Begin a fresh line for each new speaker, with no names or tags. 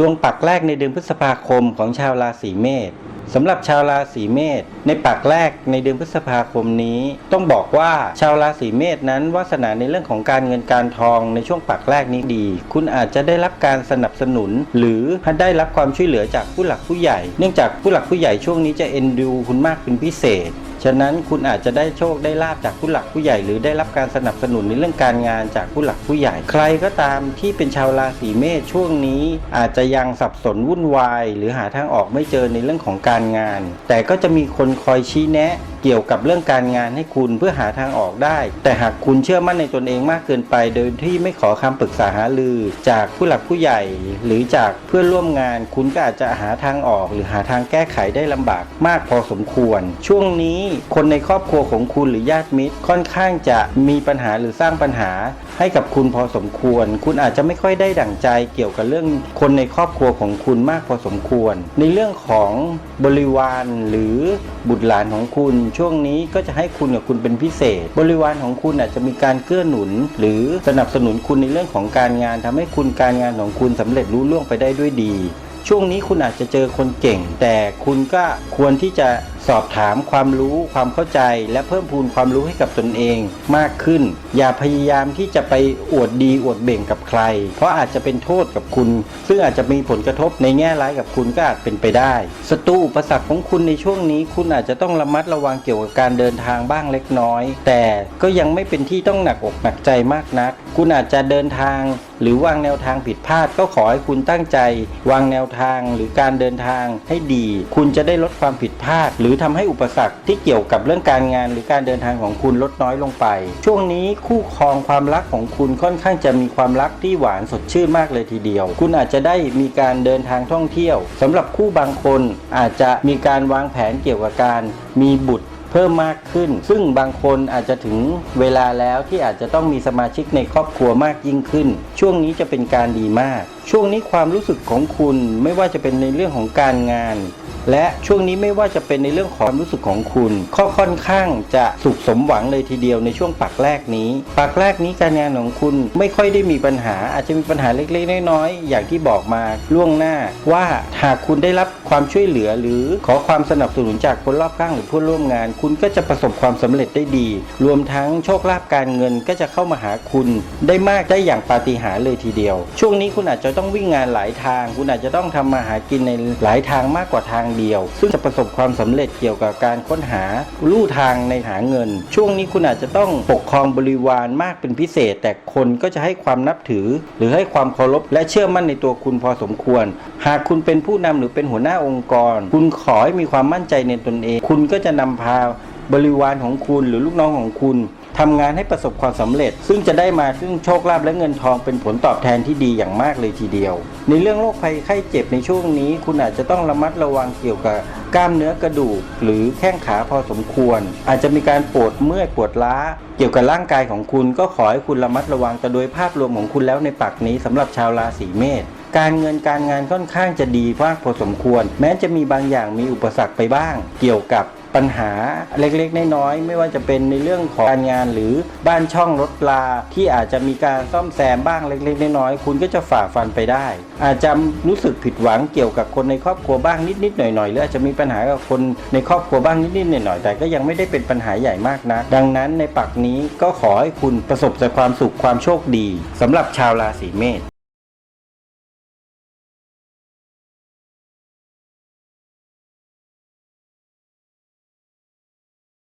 ดวงปักแรกในเดือนพฤษภาคมของชาวราศีเมษสำหรับชาวราศีเมษในปักแรกในเดือนพฤษภาคมนี้ ต้องบอกว่าชาวราศีเมษนั้นวาสนาในเรื่องของการเงินการทองในช่วงปักแรกนี้ดี คุณอาจจะได้รับการสนับสนุน หรือได้รับความช่วยเหลือจากผู้หลักผู้ใหญ่ เนื่องจากผู้หลักผู้ใหญ่ช่วงนี้จะเอ็นดูคุณมากเป็นพิเศษ ฉะนั้นคุณอาจจะได้โชคได้ลาบจากผู้หลักผู้ใหญ่ หรือได้รับการสนับสนุนในเรื่องการงานจากผู้หลักผู้ใหญ่ ใครก็ตามที่เป็นชาวราศีเมษช่วงนี้ อาจจะยังสับสนวุ่นวาย หรือหาทางออกไม่เจอในเรื่องของการงาน แต่ก็จะมีคนคอยชี้แนะ เกี่ยวกับเรื่องการงานให้คุณเพื่อหาทางออกได้ แต่หากคุณเชื่อมั่นในตนเองมากเกินไป โดยที่ไม่ขอคำปรึกษาหารือ จากผู้หลักผู้ใหญ่ หรือจากเพื่อนร่วมงาน คุณก็อาจจะหาทางออก หรือหาทางแก้ไขได้ลำบากมากพอสมควร ช่วงนี้คนในครอบครัวของคุณหรือญาติมิตรค่อนข้างจะมีปัญหาหรือสร้างปัญหาให้กับคุณพอสมควร คุณอาจจะไม่ค่อยได้ดั่งใจเกี่ยวกับเรื่องคนในครอบครัวของคุณมากพอสมควร ในเรื่องของบริวารหรือบุตรหลานของคุณช่วงนี้ก็จะให้คุณกับคุณเป็นพิเศษ บริวารของคุณอาจจะมีการเกื้อหนุน หรือสนับสนุนคุณในเรื่องของการงานทำให้คุณการงานของคุณสำเร็จรุ่ล่วงไปได้ด้วยดี ช่วงนี้คุณอาจจะเจอคนเก่ง แต่คุณก็ควรที่จะ สอบถามความรู้ความเข้าใจ และเพิ่มพูนความรู้ให้กับตนเองมากขึ้น อย่าพยายามที่จะไปอวดดีอวดเบ่งกับใคร เพราะอาจจะเป็นโทษกับคุณ ซึ่งอาจจะมีผลกระทบในแง่ร้ายกับคุณก็อาจเป็นไปได้ศัตรูอุปสรรคของคุณในช่วงนี้ คุณอาจจะต้องระมัดระวังเกี่ยวกับการเดินทางบ้างเล็กน้อย แต่ก็ยังไม่เป็นที่ต้องหนักอกหนักใจมากนัก คุณอาจจะเดินทาง หรือวางแนวทางผิดพลาดก็ขอให้คุณตั้งใจ วางแนวทางหรือการเดินทางให้ดี คุณจะได้ลดความผิดพลาดหรือทำให้อุปสรรคที่เกี่ยวกับเรื่องการงาน หรือการเดินทางของคุณลดน้อยลงไป ช่วงนี้คู่ครองความรักของคุณค่อนข้างจะมีความรักที่หวานสดชื่นมากเลยทีเดียว คุณอาจจะได้มีการเดินทางท่องเที่ยวสำหรับคู่บางคนอาจจะมีการวางแผนเกี่ยวกับการมีบุตรเพิ่มมากขึ้น ซึ่งบางคนอาจจะถึงเวลาแล้วที่อาจจะต้องมีสมาชิกในครอบครัวมากยิ่งขึ้น ช่วงนี้จะเป็นการดีมาก ช่วงนี้ความรู้สึกของคุณไม่ว่าจะเป็นในเรื่องของการงาน และช่วงนี้ไม่ว่าจะเป็นในเรื่องของความรู้สึกของคุณข้อค่อนข้างจะสุขสมหวังเลยทีเดียวในช่วงปักแรกนี้ ปักแรกนี้การงานของคุณไม่ค่อยได้มีปัญหา อาจจะมีปัญหาเล็กๆ น้อยๆอย่างที่บอกมาล่วงหน้า ว่าหากคุณได้รับความช่วยเหลือ หรือขอความสนับสนุนจากคนรอบข้างหรือผู้ร่วมงาน คุณก็จะประสบความสำเร็จได้ดี รวมทั้งโชคลาภการเงินก็จะเข้ามาหาคุณได้มากได้อย่างปาฏิหาริย์เลยทีเดียว ช่วงนี้คุณอาจจะต้องวิ่งงานหลายทาง คุณอาจจะต้องทำมาหากินในหลายทางมากกว่าทางเดียว ซึ่งจะประสบความสำเร็จเกี่ยวกับการค้นหาลู่ทางในหาเงิน ช่วงนี้คุณอาจจะต้องปกครองบริวารมากเป็นพิเศษ แต่คนก็จะให้ความนับถือ หรือให้ความเคารพและเชื่อมั่นในตัวคุณพอสมควร หากคุณเป็นผู้นำหรือเป็นหัวหน้าองค์กร คุณขอให้มีความมั่นใจในตนเอง คุณก็จะนำพาบริวารของคุณหรือลูกน้องของคุณ ทำงานให้ประสบความสำเร็จ ซึ่งจะได้มาซึ่งโชคลาภและเงินทองเป็นผลตอบแทนที่ดีอย่างมากเลยทีเดียว ในเรื่องโรคภัยไข้เจ็บในช่วงนี้ คุณอาจจะต้องระมัดระวังเกี่ยวกับกล้ามเนื้อกระดูก หรือแข้งขาพอสมควร อาจจะมีการปวดเมื่อยปวดล้า เกี่ยวกับร่างกายของคุณก็ขอให้คุณระมัดระวังแต่โดยภาพรวมของคุณแล้วในปักนี้สำหรับชาวราศีเมษ การเงินการงานค่อนข้างจะดีมากพอสมควร แม้จะมีบางอย่างมีอุปสรรคไปบ้าง เกี่ยวกับปัญหาเล็กๆ น้อยๆ ไม่ว่าจะเป็นในเรื่องของการงานหรือบ้านช่องรถลาที่อาจจะมีการซ่อมแซมบ้างเล็กๆ น้อยๆ คุณก็จะฝ่าฟันไปได้ อาจจะรู้สึกผิดหวังเกี่ยวกับคนในครอบครัวบ้างนิดๆ หน่อยๆ หรืออาจจะมีปัญหากับคนในครอบครัวบ้างนิดๆ หน่อยๆ แต่ก็ยังไม่ได้เป็นปัญหาใหญ่มากนะ ดังนั้นในปักนี้ก็ขอให้คุณประสบแต่ความสุขความโชคดีสำหรับชาวราศีเมษ